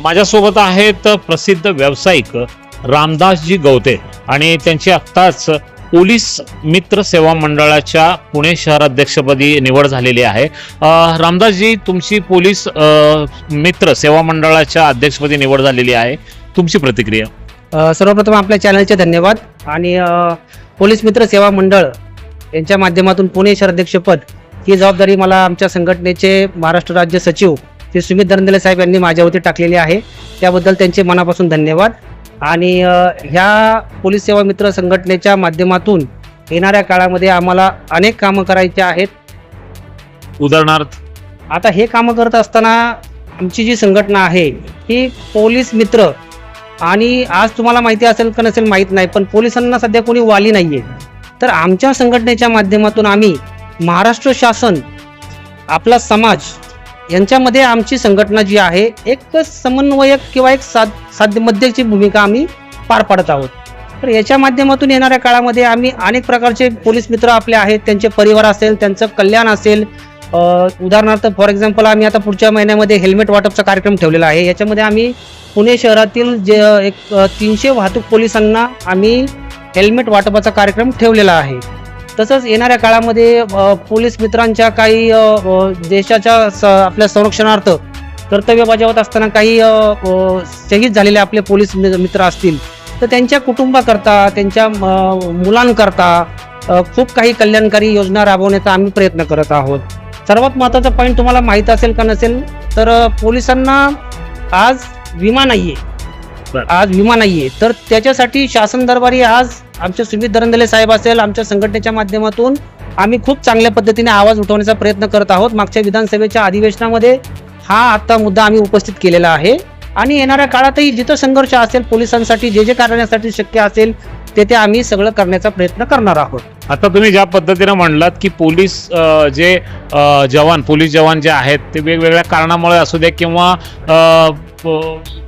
माझ्यासोबत आहेत प्रसिद्ध व्यावसायिक रामदासजी गवते आणि त्यांची आत्ताच पोलीस मित्र सेवा मंडळाच्या पुणे शहराध्यक्षपदी निवड झालेली आहे. रामदासजी तुमची पोलीस मित्र सेवा मंडळाच्या अध्यक्षपदी निवड झालेली आहे. तुमची प्रतिक्रिया? अ, सर्वप्रथम आपल्या चॅनलचे धन्यवाद आणि अ, पोलीस मित्र सेवा मंडळ यांच्या माध्यमातून पुणे शहराध्यक्षपद ही जबाबदारी मला आमच्या संघटनेचे महाराष्ट्र राज्य सचिव श्री सुमित दरंदले साहेब यांनी माझ्यावरती टाकलेली आहे. त्याबद्दल त्यांचे मनापासून धन्यवाद. आणि ह्या पोलीस सेवा मित्र संघटनेच्या माध्यमातून येणाऱ्या काळामध्ये आम्हाला अनेक कामं करायची आहेत. उदाहरणार्थ? आता हे कामं करत असताना आमची जी संघटना आहे ही पोलीस मित्र आणि आज तुम्हाला माहिती असेल का नसेल माहीत नाही पण पोलिसांना सध्या कोणी वाली नाहीये. तर आमच्या संघटनेच्या माध्यमातून आम्ही महाराष्ट्र शासन आपला समाज यांच्यामध्ये आमची संघटना जी आहे एक समन्वयक किंवा एक साध साध्य मध्यची भूमिका आम्ही पार पाडत आहोत. तर याच्या माध्यमातून येणाऱ्या काळामध्ये आम्ही अनेक प्रकारचे पोलीस मित्र आपले आहेत त्यांचे परिवार असेल त्यांचं कल्याण असेल. उदाहरणार्थ फॉर एक्झाम्पल आम्ही आता पुढच्या महिन्यामध्ये हेल्मेट वाटपचा कार्यक्रम ठेवलेला आहे. याच्यामध्ये आम्ही पुणे शहरातील जे एक तीनशे वाहतूक पोलिसांना आम्ही हेल्मेट वाटपाचा कार्यक्रम ठेवलेला आहे. तसंच येणाऱ्या काळामध्ये पोलीस मित्रांच्या काही देशाच्या स आपल्या संरक्षणार्थ कर्तव्य बजावत असताना काही शहीद झालेले आपले पोलीस मित्र असतील तर त्यांच्या कुटुंबाकरता त्यांच्या मुलांकरता खूप काही कल्याणकारी योजना राबवण्याचा आम्ही प्रयत्न करत आहोत. सर्वात महत्त्वाचा पॉईंट तुम्हाला माहीत असेल का नसेल तर पोलिसांना आज विमा नाहीये. बरं. आज विमा नाहीये. तर त्याच्यासाठी शासन दरबारी आज आमचे सुमित धरंदले साहेब असेल आमच्या संघटनेच्या माध्यमातून आम्ही खूप चांगल्या पद्धतीने आवाज उठवण्याचा प्रयत्न करत आहोत. मागच्या विधानसभेच्या अधिवेशनामध्ये हा आता मुद्दा आम्ही उपस्थित केलेला आहे. आणि येणाऱ्या काळातही जिथं संघर्ष असेल पोलिसांसाठी जे जे करण्यासाठी शक्य असेल तेथे आम्ही सगळं करण्याचा प्रयत्न करणार आहोत. आता तुम्ही ज्या पद्धतीने म्हणलात की पोलीस जे जवान पोलीस जवान जे आहेत ते वेगवेगळ्या कारणामुळे असू द्या किंवा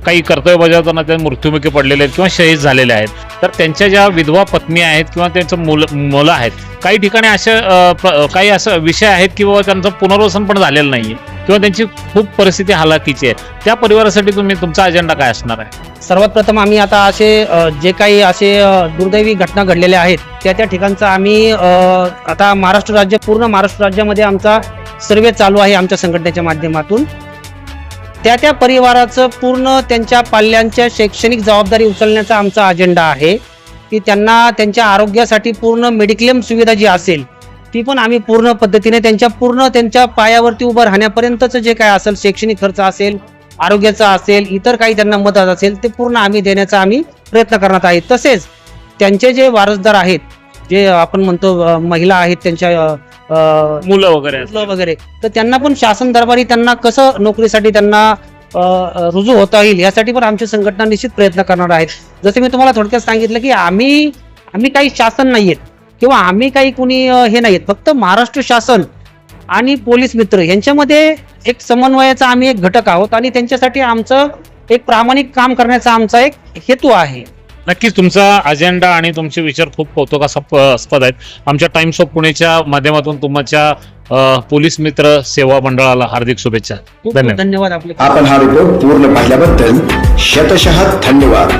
काही कर्तव्य बजावताना ते मृत्युमुखी पडलेले आहेत किंवा शहीद झालेले आहेत. तर त्यांच्या ज्या विधवा पत्नी आहेत किंवा त्यांचं मुलं मुलं आहेत काही ठिकाणी असे काही असं विषय आहेत की बाबा त्यांचं पुनर्वसन पण झालेलं नाही आहे किंवा त्यांची खूप परिस्थिती हालाकीची आहे. त्या परिवारासाठी तुम्ही तुमचा अजेंडा काय असणार आहे? सर्वात प्रथम आम्ही आता असे जे काही असे दुर्दैवी घटना घडलेल्या आहेत त्या त्या ठिकाणचा आम्ही आता महाराष्ट्र राज्य पूर्ण महाराष्ट्र राज्यामध्ये आमचा सर्वे चालू आहे आमच्या संघटनेच्या माध्यमातून. त्या त्या परिवाराचं पूर्ण त्यांच्या पाल्यांच्या शैक्षणिक जबाबदारी उचलण्याचा आमचा अजेंडा आहे. की त्यांना त्यांच्या आरोग्यासाठी पूर्ण मेडिक्लेम सुविधा जी असेल ती पण आम्ही पूर्ण पद्धतीने त्यांच्या पूर्ण त्यांच्या पायावरती उभं राहण्यापर्यंतचं जे काय असेल शैक्षणिक खर्च असेल आरोग्याचा असेल इतर काही त्यांना मदत असेल ते पूर्ण आम्ही देण्याचा आम्ही प्रयत्न करण्यात आहे. तसेच त्यांचे जे वारसदार आहेत जे आपण म्हणतो महिला आहेत त्यांच्या मुलं वगैरे. मुलं वगैरे तर त्यांना पण शासन दरबारी त्यांना कसं नोकरीसाठी त्यांना रुजू होता येईल यासाठी पण आमची संघटना निश्चित प्रयत्न करणार आहेत. जसे मी तुम्हाला थोडक्यात सांगितलं की आम्ही आम्ही काही शासन नाहीयेत किंवा आम्ही काही कुणी हे नाहीयेत फक्त महाराष्ट्र शासन आणि पोलीस मित्र यांच्यामध्ये एक समन्वयाचा आम्ही एक घटक आहोत आणि त्यांच्यासाठी आमचं एक प्रामाणिक काम करण्याचा आमचा एक हेतू आहे. नक्कीच तुमचा अजेंडा आणि तुमचे विचार खूप कौतुकास्पद आहेत. आमच्या टाइम्स ऑफ पुणेच्या माध्यमातून तुमच्या पोलीस मित्र सेवा मंडळाला हार्दिक शुभेच्छा. धन्यवाद. धन्यवाद आपले. आपण हा रिपोर्ट पूर्ण पाहिल्याबद्दल शतशः धन्यवाद.